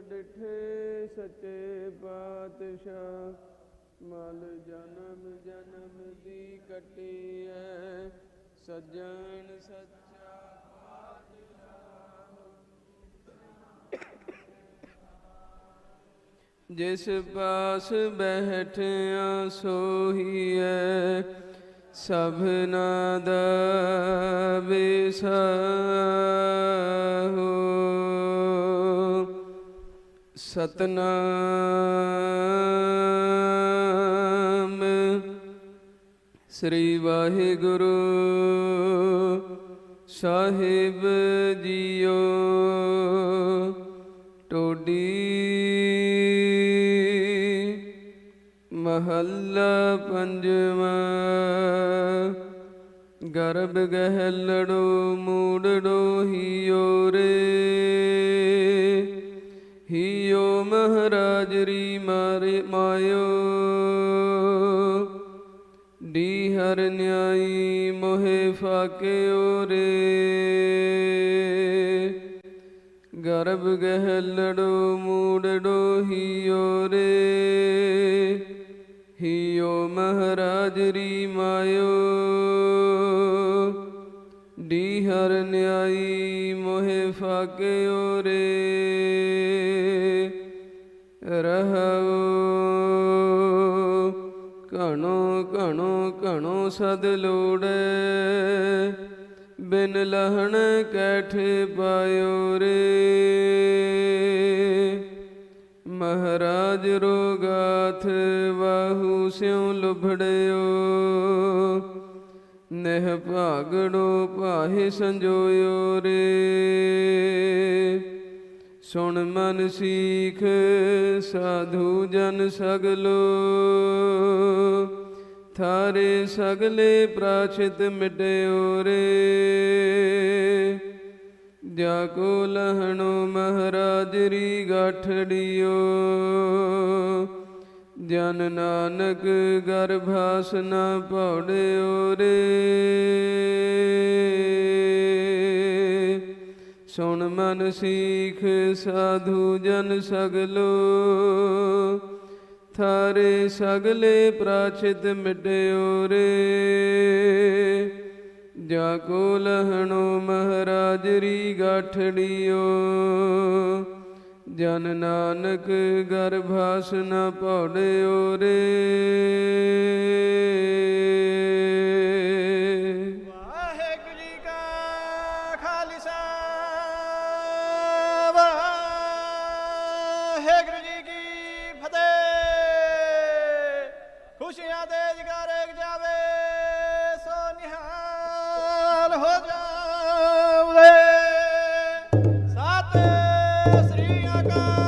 ਡਿਠੇ ਸੱਚੇ ਪਾਤਸ਼ਾਹ, ਮਲ ਜਨਮ ਜਨਮ ਦੀ ਕਟੀ ਕਟਿਐ, ਸੱਜਣ ਸੱਚਾ ਜਿਸ ਪਾਸ ਬੈਠਿਆ ਸੋਹੀਐ ਸਭਨਾ ਦਾ ਵਿਸਾਹੋ ਸਤਨਾਮ। ਸ੍ਰੀ ਵਾਹਿਗੁਰੂ ਸਾਹਿਬ ਜੀਓ। ਟੋਡੀ ਮਹੱਲਾ ਪੰਜਵਾਂ। ਗਰਭ ਗਹਿਲੜੋ ਮੂੜੜੋ ਹਿਓ ਰੇ ਮਹਾਰਾਜ ਰੀ ਮਾਰੇ ਮਾਇਓ। ਡੀ ਹਰ ਨਿਆਈ ਮੋਹਿ ਫਾਕਿਓ ਰੇ। ਗਰਭ ਗਹਿਲੜੋ ਮੂੜੜੋ ਹੀਓ ਰੇ। ਹੀਓ ਮਹਾਰਾਜ ਰੀ ਮਾਇਓ। ਡੀ ਹਰ ਨਿਆਈ ਮੋਹਿ ਫਾਕਿਓ ਰੇ। ਰਹੋ। ਘਣੋ ਘਣੋ ਘਣੋ ਸਦ ਲੋੜੈ। ਬਿਨ ਲਹਣ ਕੈਠ ਪਾਇਓ ਰੇ। ਮਹਾਰਾਜ ਰੋਗਾਥ ਵਾਹੂ ਸਿਉ ਲੁਭੜਿਓ। ਨਹਿ ਭਾਗੜੋ ਪਾਹੇ ਸੰਜੋਇਓ ਰੇ। ਸੁਣ ਮਨ ਸੀਖ, ਸਾਧੂ ਜਨ ਸਗਲੋ। ਥਾਰੇ ਸਗਲੇ ਪ੍ਰਾਚਿਤ ਮਿਟਿਓ ਰੇ ਜਾ ਕੋ ਲਹਣੋ ਮਹਾਰਾਜ ਰੀ ਗਾਠੜਿਓ ਜਨ ਨਾਨਕ ਗਰਭਾਸ ਨ ਪੌੜਿਓ ਰੇ ਸੁਣ ਮਨ ਸੀਖ ਸਾਧੂ ਜਨ ਸਗਲੋ। ਥਾਰੇ ਸਗਲੇ ਪ੍ਰਾਚਿਤ ਮਿਟਿਓ ਰੇ ਜਾ ਕੋ ਲਹਣੋ ਮਹਾਰਾਜ ਰੀ ਗਾਠੜਿਓ। ਜਨ ਨਾਨਕ ਗਰਭਾਸ ਨ ਪੌੜਿਓ ਰੇ ਵਾਹਿਗੁਰੂ ਜੀ ਕੀ ਫਤਿਹ। ਖੁਸ਼ੀਆਂ ਦੇ ਜਗਾਰੇ ਜਾਵੇ, ਸੋ ਨਿਹਾਲ ਹੋ ਜਾਵੇ। ਸਤਿ ਸ੍ਰੀ ਅਕਾਲ।